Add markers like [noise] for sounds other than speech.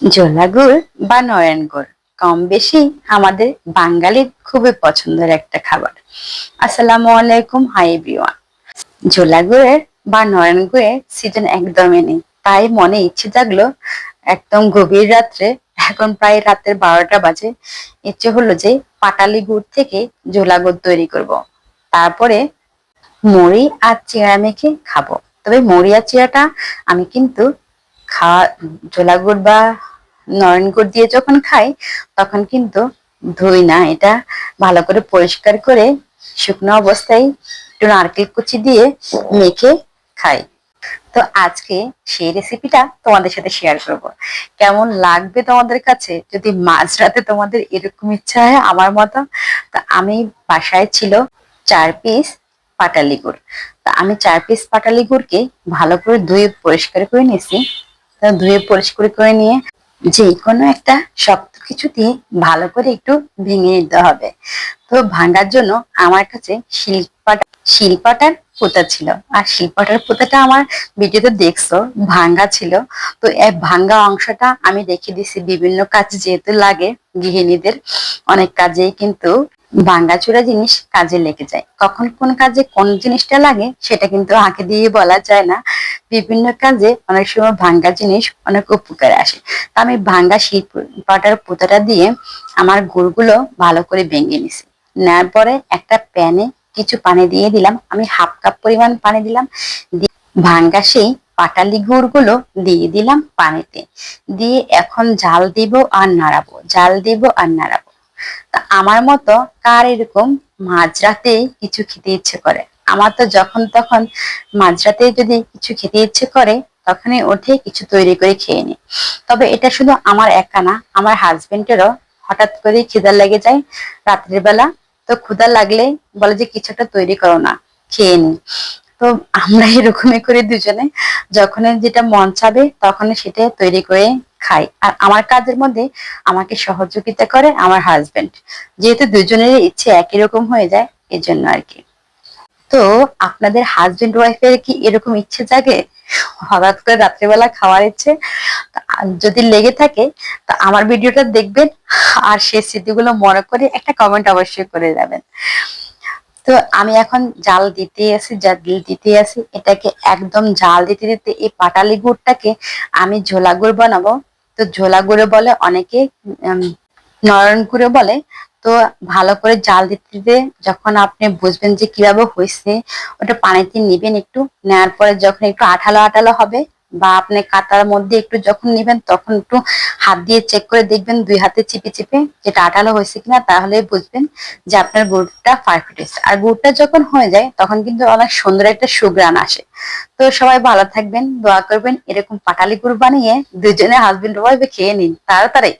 জোলা গুড় বা নয়ন গুড় কম বেশি আমাদের বাঙালির খুবই পছন্দের একটা খাবার। আসসালামু আলাইকুম হাই এভরিওয়ান জোলা গুড়ের বা নয়ন গুড়ের সিজন একদমই নেই। তাই মনে ইচ্ছে জাগলো, একদম গভীর রাত্রে, এখন প্রায় রাতের বারোটা বাজে, ইচ্ছে হলো যে পাটালি গুড় থেকে জোলা গুড় তৈরি করব। তারপরে মুড়ি আর চিড়া মেখে খাব। তবে মুড়ি আর চিড়াটা আমি কিন্তু খাওয়া জোলা গুড় বা নয়ন গুড় দিয়ে যখন খাই, তখন কিন্তু ধুই না। এটা ভালো করে পরিষ্কার করে শুকনো অবস্থায় একটু নারকেল কুচি দিয়ে মেখে খাই। তো আজকে সেই রেসিপিটা তোমাদের সাথে শেয়ার করব। কেমন লাগবে তোমাদের কাছে? যদি মাঝরাতে তোমাদের এরকম ইচ্ছা হয় আমার মতো, তো আমি বাসায় ছিল চার পিস পাটালি গুড়। তা আমি চার পিস পাটালি গুড়কে ভালো করে ধুয়ে পরিষ্কার করে নিয়েছি। ধুয়ে পরিষ্কার করে নিয়ে যে কোনো একটা শক্ত কিছু দিয়ে ভালো করে একটু ভেঙে নিতে হবে। তো ভাঙার জন্য আমার কাছে শিলপাটা, শিলপাটার পোতা ছিল। আর শিলপাটার পোতাটা আমার ভিডিওতে দেখছ, ভাঙ্গা ছিল। তো এই ভাঙ্গা অংশটা আমি রেখে দিছি বিভিন্ন কাজে যেহেতু লাগে, গৃহিণীদের অনেক কাজেই কিন্তু ভাঙ্গাচোরা জিনিস কাজে লেগে যায়। কখন কোন কাজে কোন জিনিসটা লাগে সেটা কিন্তু আগে দিয়ে বলা যায় না। বিভিন্ন কাজে অনেক সময় ভাঙ্গা জিনিস অনেক উপকারে আসে। তা আমি ভাঙ্গা শিল্প, পাটার পোতাটা দিয়ে আমার গুড়গুলো ভালো করে ভেঙে নিছি। নেওয়ার পরে একটা প্যানে কিছু পানি দিয়ে দিলাম। আমি হাফ কাপ পরিমাণ পানি দিলাম। ভাঙ্গা সেই পাটালি গুড়গুলো দিয়ে দিলাম পানিতে। দিয়ে এখন জাল দিব আর নাড়াবো, জাল দিব আর নাড়াবো। তা আমার মতো কার এরকম মাঝরাতে কিছু খেতে ইচ্ছে করে? আমার তো যখন তখন মাঝরাতে যদি কিছু খেতে ইচ্ছে করে, তখনই উঠে কিছু তৈরি করে খেয়ে নি তবে এটা শুধু আমার একা না, আমার হাজবেন্ডেরও হঠাৎ করে খিদা লেগে যায় রাত্রির বেলা। তো ক্ষুধা লাগলে বলে যে, কিছু একটা তৈরি করো না, খেয়ে নি তো আমরা [laughs] এরকমই করে দুজনে। যখন যেটা মন চাবে তখন সেটা তৈরি করে খাই। আর আমার কাজের মধ্যে আমাকে সহযোগিতা করে আমার হাজবেন্ড যেহেতু দুজনের ইচ্ছে একই রকম হয়ে যায় এই জন্য আর কি। তো আপনাদের হাজবেন্ড ওয়াইফের কি এরকম ইচ্ছে জাগে? হঠাৎ করে রাত্রিবেলা খাওয়ার ইচ্ছে? যদি লেগে থাকে, তা আমার ভিডিওটা দেখবেন আর সেই স্মৃতিগুলো মনে করে একটা কমেন্ট অবশ্যই করে যাবেন। তো আমি এখন জাল দিতে আছি জাল দিতে আছি এটাকে একদম জাল দিতে দিতে এই পাটালি গুড়টাকে আমি ঝোলা গুড় বানাবো। তো ঝোলা গুড়ে বলে অনেকে নয়ন গুড়ে বলে তো ভালো করে জাল দিতে দিতে যখন আপনি বুঝবেন যে কীভাবে হয়েছে ওটা পানিতে নিবেন একটু নেওয়ার পরে যখন একটু আঠালো আঠালো হবে বা আপনি কাতার মধ্যে একটু যখন নিবেন তখন একটু হাত দিয়ে চেক করে দেখবেন দুই হাতে চিপে চিপে যেটা আঠালো হয়েছে কিনা তাহলে বুঝবেন যে আপনার গুড়টা পারফেক্ট হয়েছে। আর গুড়টা যখন হয়ে যায় তখন কিন্তু অনেক সুন্দর একটা সুগ্রান আসে। তো সবাই ভালো থাকবেন, দোয়া করবেন, এরকম পাটালি গুড় বানিয়ে দুজনে হাজবেন্ড ওয়াইফে খেয়ে নিন, তাড়াতাড়ি।